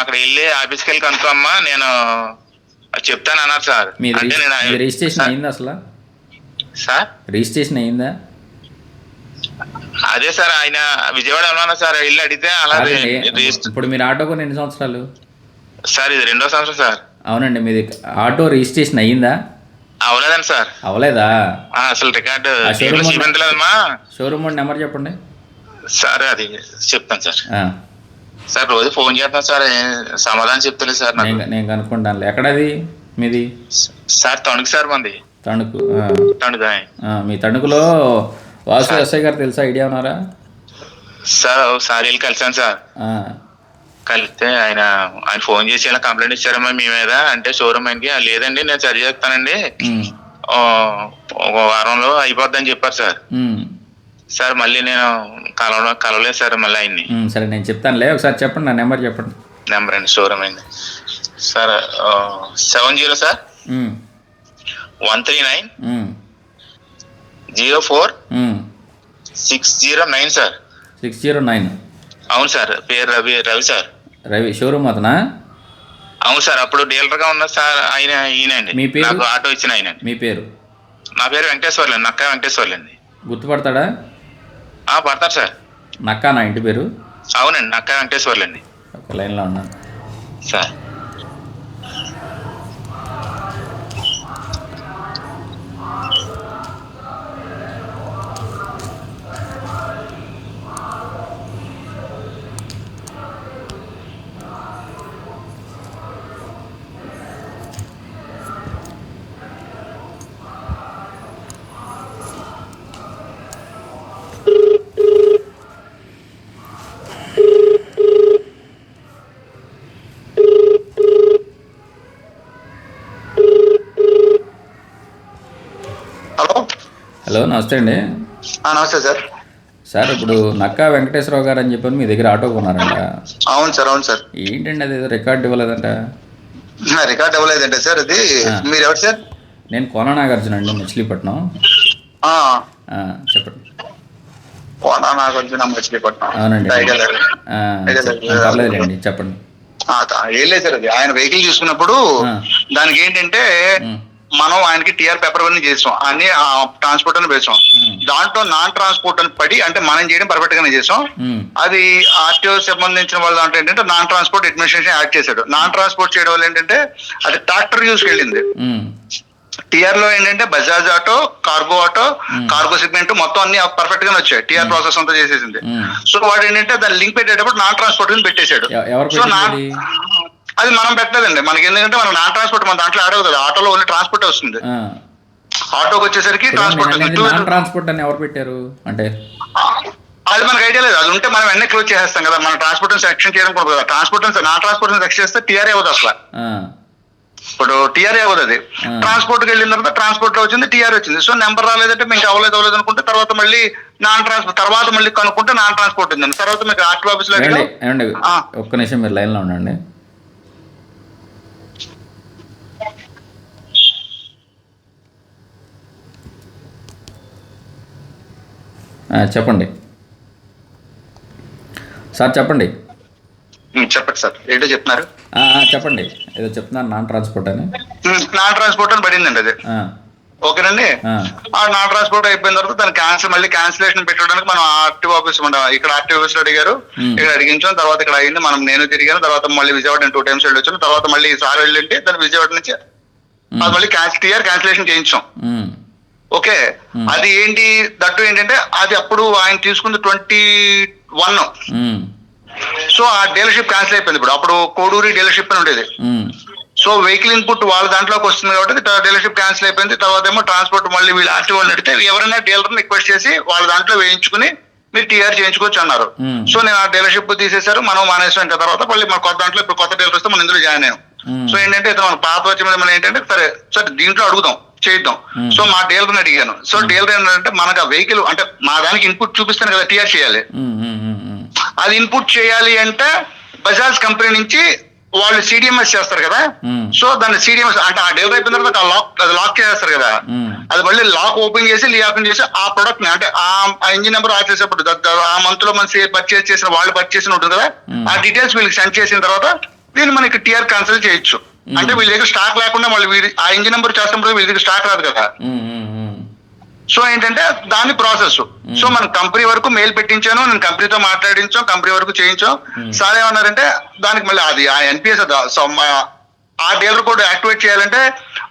అక్కడ వెళ్ళి ఆఫీస్కి వెళ్ళి కనుక్కోమ్మా నేను చెప్తాను అన్నారు సార్. అంటే నేను రిజిస్ట్రేషన్ అయిందా అసలు? సార్? రిజిస్ట్రేషన్ అయిందా? అదే సార్ ఆయన విజయవాడ ఉన్నా సార్ వెళ్ళి అడిగితే అలాగే ఇప్పుడు మీరు ఆటో కొని ఎన్ని సంవత్సరాలు? సార్ ఇది రెండో సంవత్సరం సార్. అవునండి మీది ఆటో రిజిస్ట్రేషన్ అయ్యిందా అవలేదండి సార్. అవలేదా? అసలు రికార్డు షోరూమ్ నెంబర్ చెప్పండి. సార్ అది చెప్తాను సార్. సార్ రోజు ఫోన్ చేస్తాను సార్ సమాధానం చెప్తలేదు సార్ నాకు. నేను కనుక్కుంటాను ఎక్కడది మీది? సార్ తణుకు సార్ మంది. తణుకు తణుకు మీ తణుకులో వాసు ఎస్ఐ గారు తెలుసా? ఐడియా ఉన్నారా? సార్ ఒకసారి వెళ్ళి కలిసాను సార్. కలిస్తే ఆయన ఆయన ఫోన్ చేసి ఇలా కంప్లైంట్ ఇచ్చారమ్మా మీ మీద అంటే షోరూమ్ ఆయనకి "ఆ, లేదండి నేను సరి చేస్తానండి. ఒక వారంలో అయిపోద్దని చెప్పారు సార్. సార్ మళ్ళీ నేను కలవ కలవలేదు సార్ మళ్ళీ ఆయన్ని ఉమ్, సరే నేను చెప్తానులే ఒకసారి చెప్పండి నా నెంబర్ చెప్పండి. నెంబర్ అండి షోరూమ్ అయింది. Sir seven zero sir? One three nine? Zero four? Six zero nine sir. Six zero nine. అవును సార్ పేరు రవి రవి సార్. రవి షోరూమ్ అతనా? అవును సార్ అప్పుడు డీలర్గా ఉన్న సార్ ఆయన ఈయనండి మీ పేరు? నాకు ఆటో ఇచ్చిన ఆయన మీ పేరు? నా పేరు వెంకటేశ్వర్లు అండి నక్క వెంకటేశ్వర్లు అండి గుర్తుపడతాడా? పడతారు సార్. నక్కా నా ఇంటి పేరు? అవునండి నక్క వెంకటేశ్వర్లు అండి ఒక లైన్లో ఉన్నాను. సార్ హలో హలో నమస్తే అండి. ఆ, నమస్తే సార్. సార్ ఇప్పుడు నక్కా వెంకటేశ్వరరావు గారు అని చెప్పని మీ దగ్గర ఆటో కొన్నారంట. అవును సార్ అవును సార్. ఏంటండి అది? రికార్డు ఇవ్వలేదంట. రికార్డ్ అవ్వలేదంటే సార్ అది. మీరు ఎవరు సార్? నేను కోన నాగార్జున అండి మచిలీపట్నం. చెప్పండి. కోనా నాగార్జున మచిలీపట్నం. అవునండి. పర్లేదులేండి చెప్పండి. ఏం లేదు సార్ అది. ఆయన వెహికల్ చూసుకున్నప్పుడు. దానికి ఏంటంటే మనం ఆయనకి టీఆర్ పేపర్ అన్ని చేసాం. అన్ని ట్రాన్స్పోర్ట్ అని వేసాం. దాంట్లో నాన్ ట్రాన్స్పోర్ట్ అని పడి అంటే మనం చేయడం పర్ఫెక్ట్ గానే చేసాం. అది ఆర్టీఓ సంబంధించిన వాళ్ళ దాంట్లో ఏంటంటే నాన్ ట్రాన్స్పోర్ట్ అడ్మినిస్ట్రేషన్ యాడ్ చేశాడు. నాన్ ట్రాన్స్పోర్ట్ చేయడం వల్ల ఏంటంటే అది ట్రాక్టర్ యూస్కి వెళ్ళింది టిఆర్లో ఏంటంటే Bajaj auto cargo auto. Cargo segment మొత్తం అన్ని పర్ఫెక్ట్ గానే వచ్చాయి. టిఆర్ ప్రాసెస్ అంతా చేసేసింది. సో వాడు ఏంటంటే దాన్ని లింక్ పెట్టేటప్పుడు నాన్ ట్రాన్స్పోర్ట్ పెట్టేశాడు. సో నాన్ అది మనం పెట్టలేదండి. మనకి ఎందుకంటే మనం నాన్ ట్రాన్స్పోర్ట్ మన దాంట్లో ఆడవు కదా. ఆటోలో ఓన్లీ ట్రాన్స్పోర్ట్ వస్తుంది. ఆటోకి వచ్చేసరికి ట్రాన్స్పోర్ట్ అని ఎవరు పెట్టారు? అంటే అది మనకు ఐడియా లేదు. అది ఉంటే మనం వెంటనే క్లోజ్ చేసేస్తాం కదా. మన ట్రాన్స్పోర్ట్ సెక్షన్ చేయడం కూడా కదా. ట్రాన్స్పోర్ట్ నాన్ ట్రాన్స్పోర్ట్ సెక్షన్ చేస్తే టీఆర్ అవ్వదు అసలు. ఇప్పుడు టీఆర్ అవ్వదు అది. ట్రాన్స్పోర్ట్కి వెళ్ళిన తర్వాత ట్రాన్స్పోర్ట్లో వచ్చింది టీఆర్ వచ్చింది. సో నెంబర్ రాలేదంటే మీకు అవ్వలేదు అవ్వలేదు అనుకుంటే తర్వాత మళ్ళీ నాన్ ట్రాన్స్పోర్ట్ తర్వాత మళ్ళీ కనుక్కుంటే నాన్ ట్రాన్స్పోర్ట్ ఉంది తర్వాత మీకు ఆర్టీ ఆఫీస్లో. ఒక్క నిమిషం మీరు లైన్లో ఉండండి. చెప్పండి. సార్ చెప్పండి. చెప్పండి సార్. ఏంటో చెప్తున్నారు? చెప్పండి. ఏదో చెప్తున్నాను నాన్ ట్రాన్స్పోర్ట్ అని. నాన్ ట్రాన్స్పోర్ట్ అని పడిందండి అది. ఓకేనండి? ఆ, నాన్ ట్రాన్స్పోర్ట్ అయిపోయిన తర్వాత దాన్ని క్యాన్సిల్ మళ్ళీ క్యాన్సిలేషన్ పెట్టడానికి మనం ఆర్టీఓ ఆఫీస్ ఇక్కడ ఆర్టీఓ ఆఫీస్లో అడిగారు. ఇక్కడ అడిగించాం తర్వాత ఇక్కడ అయింది మనం నేను తిరిగాను తర్వాత మళ్ళీ విజయవాడ టూ టైమ్స్ వెళ్ళి వచ్చాను తర్వాత మళ్ళీ సార్ వెళ్ళింటే దాన్ని విజయవాడ నుంచి అది మళ్ళీ క్యాన్సిల్ టీఆర్ క్యాన్సిలేషన్ చేయించాం. ఓకే. Hmm. అది ఏంటి? దట్టు ఏంటంటే అది అప్పుడు ఆయన తీసుకుంది ట్వంటీ వన్. ఉమ్, సో ఆ డీలర్షిప్ క్యాన్సిల్ అయిపోయింది ఇప్పుడు. అప్పుడు కోడూరి డీలర్షిప్ అని ఉండేది. ఉమ్, సో వెహికల్ ఇన్పుట్ వాళ్ళ దాంట్లోకి వస్తుంది కాబట్టి డీలర్షిప్ క్యాన్సిల్ అయిపోయింది. తర్వాత ఏమో ట్రాన్స్పోర్ట్ మళ్ళీ వీళ్ళు ఆర్టీ వాళ్ళు అడిగితే ఎవరైనా డీలర్ రిక్వెస్ట్ చేసి వాళ్ళ దాంట్లో వేయించుకుని మీరు టీఆర్ చేయించుకోవచ్చు అన్నారు. Hmm. సో నేను ఆ డీలర్షిప్ తీసేశారు. మనం మానేసాం ఇంకా తర్వాత మళ్ళీ మన కొత్త దాంట్లో ఇప్పుడు కొత్త డీలర్ వస్తే మనం ఇందులో జాయిన్ అయ్యాం. Hmm. సో ఏంటంటే ఇతను మన పాత వచ్చి మీద మనం ఏంటంటే సరే సరే దీంట్లో అడుగుదాం. చేద్దాం. సో మా డీలర్ అడిగాను సో డీలర్ ఏంటంటే మనకు ఆ వెహికల్ అంటే మా దానికి ఇన్పుట్ చూపిస్తాను కదా టీఆర్ చేయాలి. అది ఇన్పుట్ చేయాలి అంటే బజాజ్ కంపెనీ నుంచి వాళ్ళు సిడిఎంఎస్ చేస్తారు కదా. సో దాన్ని సిడిఎంఎస్ అంటే ఆ డెలివరీ అయిపోయిన తర్వాత లాక్ అది లాక్ చేస్తారు కదా. అది మళ్ళీ లాక్ ఓపెన్ చేసి లీ ఓపెన్ చేసి ఆ ప్రొడక్ట్ని అంటే ఆ ఇంజిన్ నెంబర్ ఆఫ్ చేసేప్పుడు ఆ మంత్లో మన పర్చేస్ చేసిన వాళ్ళు పర్చేస్ ఉంటుంది కదా. ఆ డీటెయిల్స్ వీళ్ళకి సెండ్ చేసిన తర్వాత వీళ్ళు మనకి టిఆర్ క్యాన్సిల్ చేయొచ్చు అంటే వీళ్ళ దగ్గర స్టాక్ లేకుండా మళ్ళీ వీడి ఆ ఇంజిన్ నెంబర్ చేస్తున్నప్పుడు వీళ్ళ దగ్గర స్టాక్ రాదు కదా. సో ఏంటంటే దాని ప్రాసెస్ సో మన కంపెనీ వరకు మెయిల్ పెట్టించాను నేను కంపెనీతో మాట్లాడించాం కంపెనీ వరకు చేయించాం. సార్ ఏమన్నారంటే దానికి మళ్ళీ అది ఆ ఎన్పిఎస్ ఆ డీలర్ కోడ్ యాక్టివేట్ చేయాలంటే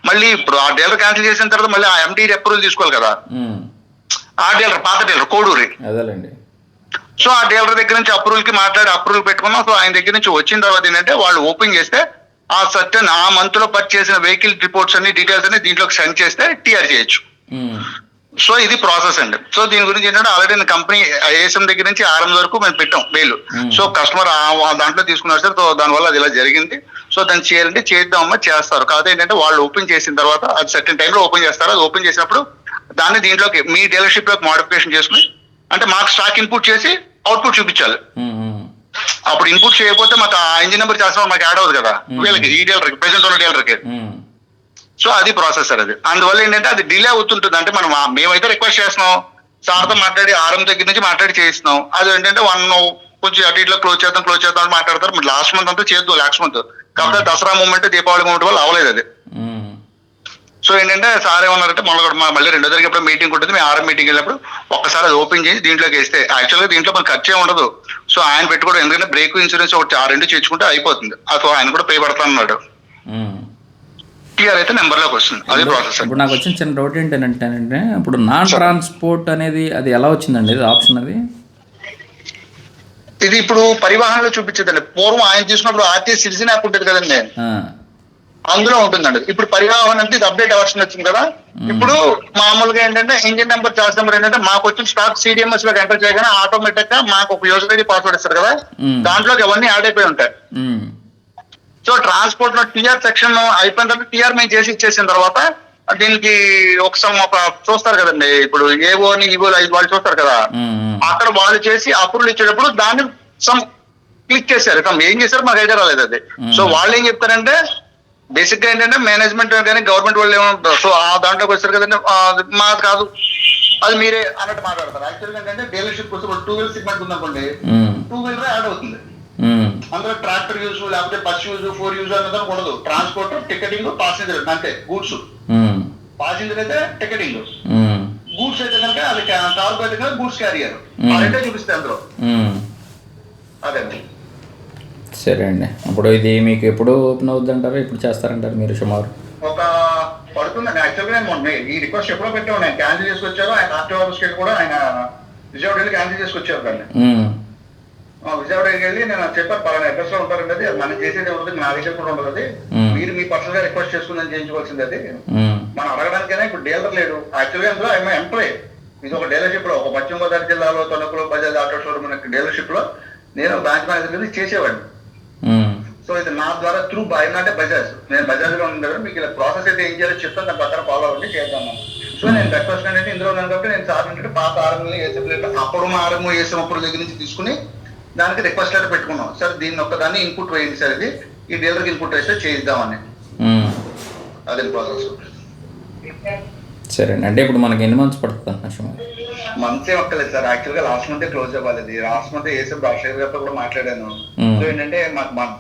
మళ్ళీ ఇప్పుడు ఆ డీలర్ క్యాన్సిల్ చేసిన తర్వాత మళ్ళీ ఆ ఎండి అప్రూవల్ తీసుకోవాలి కదా. ఆ డీలర్ పాత డీలర్ కోడూరి. సో ఆ డీలర్ దగ్గర నుంచి అప్రూవల్కి మాట్లాడి అప్రూవల్ పెట్టుకున్నాం. సో ఆయన దగ్గర నుంచి వచ్చిన తర్వాత ఏంటంటే వాళ్ళు ఓపెన్ చేస్తే ఆ సర్టన్ ఆ మంత్లో పర్చేసిన చేసిన వెహికల్ రిపోర్ట్స్ అన్ని డీటెయిల్స్ అన్ని దీంట్లోకి సెండ్ చేస్తే టీఆర్ చేయొచ్చు. మ్మ్. సో ఇది ప్రాసెస్ అండి. సో దీని గురించి ఏంటంటే ఆల్రెడీ కంపెనీ ఏఎస్ఎం దగ్గర నుంచి ఆర్ఎం వరకు మేము పెట్టాం మెయిల్ Hmm. సో కస్టమర్ దాంట్లో తీసుకున్నారు సార్ సో దానివల్ల అది ఇలా జరిగింది. సో దాన్ని చేయాలంటే చేద్దామమ్మా చేస్తారు. కాకపోతే ఏంటంటే వాళ్ళు ఓపెన్ చేసిన తర్వాత అది సర్టన్ టైంలో ఓపెన్ చేస్తారు? అది ఓపెన్ చేసినప్పుడు దాన్ని దీంట్లోకి మీ డీలర్షిప్లోకి మోడిఫికేషన్ చేసుకుని అంటే మాకు స్టాక్ ఇన్పుట్ చేసి అవుట్పుట్ చూపించాలి. మ్మ్. అప్పుడు ఇన్పుట్ చేయకపోతే మాకు ఆ ఇంజిన్ నెంబర్ చేస్తాం మాకు యాడ్ అవ్వదు కదా. వీళ్ళకి ఈ డీలర్కి ప్రెసెంట్ ఉన్న డీలర్కి. సో అది ప్రాసెసర్ అది. అందువల్ల ఏంటంటే అది డిలే అవుతుంటుంది. అంటే మనం మేమైతే రిక్వెస్ట్ చేస్తున్నాం. సార్తో మాట్లాడి ఆరం దగ్గర నుంచి మాట్లాడి చేయిస్తున్నాం. అది ఏంటంటే వన్ కొంచెం అటు ఇట్లా క్లోజ్ చేద్దాం క్లోజ్ చేద్దాం అని మాట్లాడతారు. లాస్ట్ మంత్ అంతా చేద్దాం లాస్ట్ మంత్ కాకపోతే దసరా మూమెంట్ దీపావళి మూమెంట్ వల్ల అవ్వలేదు అది. సో ఏంటంటే సార్ ఏమన్నారంటే మొన్న కూడా మా- మళ్ళీ రెండో తారీఖు మీటింగ్ ఉంటుంది. మేము ఆరం మీటింగ్ వెళ్ళినప్పుడు ఒక్కసారి అది ఓపెన్ చేసి దీంట్లోకి వేస్తే యాక్చువల్గా దీంట్లో మనకు ఖర్చు ఉండదు. సో ఆయన పెట్టుకోవడం ఎందుకంటే బ్రేక్ ఇన్సూరెన్స్ ఒకటి ఆ రెండు చేర్చుకుంటే అయిపోతుంది. సో ఆయన కూడా పే పడతా అన్నాడు. మ్మ్. టీఆర్ అయితే నెంబర్లోకి వస్తుంది. అది ప్రాసెస్ ఇప్పుడు నాకు వచ్చిన చిన్న డౌట్ ఏంటంటే ఇప్పుడు నాన్ ట్రాన్స్పోర్ట్ అనేది అది ఎలా వచ్చిందండి? ఇది ఆప్షన్ అది? ఇది ఇప్పుడు పరివాహనలో చూపించేదండి. పూర్వం ఆయన తీసుకున్నప్పుడు ఆర్టీ సిటిజన్ యాప్ ఉంటుంది కదండి. అందులో ఉంటుందండి. ఇప్పుడు పరివాహన అంటే ఇది అప్డేట్ వర్షన్ వచ్చింది కదా? ఇప్పుడు మామూలుగా ఏంటంటే ఇంజిన్ నెంబర్ చార్జ్ నెంబర్ ఏంటంటే మాకు వచ్చిన స్టాక్ సిడిఎంఎస్లోకి ఎంటర్ చేయగానే ఆటోమేటిక్గా మాకు ఒక యూజర్ ఐడి పాస్వర్డ్ ఇస్తారు కదా. దాంట్లోకి అవన్నీ యాడ్ అయిపోయి ఉంటాయి. సో ట్రాన్స్పోర్ట్లో టీఆర్ సెక్షన్ అయిపోయిన తర్వాత టీఆర్ మేము చేసి ఇచ్చేసిన తర్వాత దీనికి ఒక సం- ఒక చూస్తారు కదండి. ఇప్పుడు ఏవో అని ఇవో ఐదు వాళ్ళు చూస్తారు కదా. అక్కడ వాళ్ళు చేసి అప్రూవల్ ఇచ్చేటప్పుడు దాన్ని సమ్ క్లిక్ చేశారు. సమ్ ఏం చేశారు మాకు ఐడియా రాలేదు అది. సో వాళ్ళు ఏం చెప్తారంటే బేసిక్గా ఏంటంటే మేనేజ్మెంట్ కానీ గవర్నమెంట్ వాళ్ళు ఏమంటారు సో ఆ దాంట్లోకి వచ్చారు కదండి అది మాది కాదు అది మీరే అన్నట్టు మాట్లాడతారు యాక్చువల్గా ఏంటంటే డీలర్షిప్ కోసం టూ వీలర్ సెగ్మెంట్ ఉందనుకోండి. టూ వీలర్ యాడ్ అవుతుంది. అందులో ట్రాక్టర్ యూజ్ లేకపోతే బస్ యూజ్ ఫోర్ యూజ్ అన్నది ఉండదు ట్రాన్స్పోర్ట్ టికెటింగ్ పాసింజర్ అంతే గూడ్స్. పాసింజర్ అయితే టికెటింగ్. గూడ్స్ అయితే కనుక అది కార్గో అయితే కనుక గూడ్స్ క్యారియర్. అదంటే చూపిస్తాయి అందులో మ్మ్. సరే అండి. ఇప్పుడు ఇది మీకు ఎప్పుడు ఓపెన్ అవుద్ది అంటారు ఎప్పుడు చేస్తారంటారు మీరు సుమారు? ఒక పడుతుందండి యాక్చువల్గా నేను మొన్న ఈ రిక్వెస్ట్ ఎప్పుడో పెట్టాను నేను క్యాన్సిల్ చేసుకొచ్చారు ఆయన ఆర్టీఓ ఆఫీస్కి కూడా ఆయన విజయవాడ వెళ్ళి క్యాన్సిల్ చేసుకొచ్చారు దాన్ని విజయవాడకి వెళ్ళి నేను చెప్పాను పలానా అడ్రస్లో ఉంటారండి అది. మనం చేసేది ఉంటుంది నా దగ్గర కూడా ఉండదు అది. మీరు మీ పర్సనల్గా రిక్వెస్ట్ చేసుకుందని చేయించుకోవాల్సింది అది. మనం అడగడానికైనా ఇప్పుడు డీలర్ లేడు. యాక్చువల్గా అందులో ఐఎమ్ ఎంప్లాయ్ ఇది ఒక డీలర్షిప్లో ఒక పశ్చిమ గోదావరి జిల్లాలో తణుకులో బజాజ్ ఆటో షోరూమ్ డీలర్షిప్లో నేను బ్రాంచ్ మేనేజర్ చేసేవాడిని. సో ఇది నా ద్వారా త్రూ ఆయన అంటే బజాజ్ నేను బజాజ్లో ఉన్నాను కదా మీకు ఇలా ప్రాసెస్ అయితే ఏం చేయాలో చెప్తాను దాని ప్రకారం ఫాలో అవ్వండి చేద్దాము సో నేను రిక్వెస్ట్ ఏంటంటే ఇందులో ఉన్నాను కాబట్టి నేను సార్ ఏంటంటే పాత ఆర్ఎంలు వేసే అప్పుడు ఆర్ఎం వేసిన అప్పుడు దగ్గర నుంచి తీసుకుని దానికి రిక్వెస్ట్ లెటర్ పెట్టుకున్నాం. సార్ దీన్ని ఒక్కదాన్ని ఇన్పుట్ వేయండి సార్ ఇది ఈ డీలర్కి ఇన్పుట్ వేస్తే చేయిద్దామని. మ్మ్. అదే ప్రాసెస్ సరే అంటే ఇప్పుడు మనకి ఎన్ని మంత్స్ పడుతుంది అన్న మంత్స్ ఏం ఒక్కలేదు సార్. యాక్చువల్గా లాస్ట్ మంత్ క్లోజ్ అవ్వాలి. లాస్ట్ మంత్ ఏసీ రాజశేఖర్ గారితో కూడా మాట్లాడాను. Hmm. సో ఏంటంటే మాకు మా-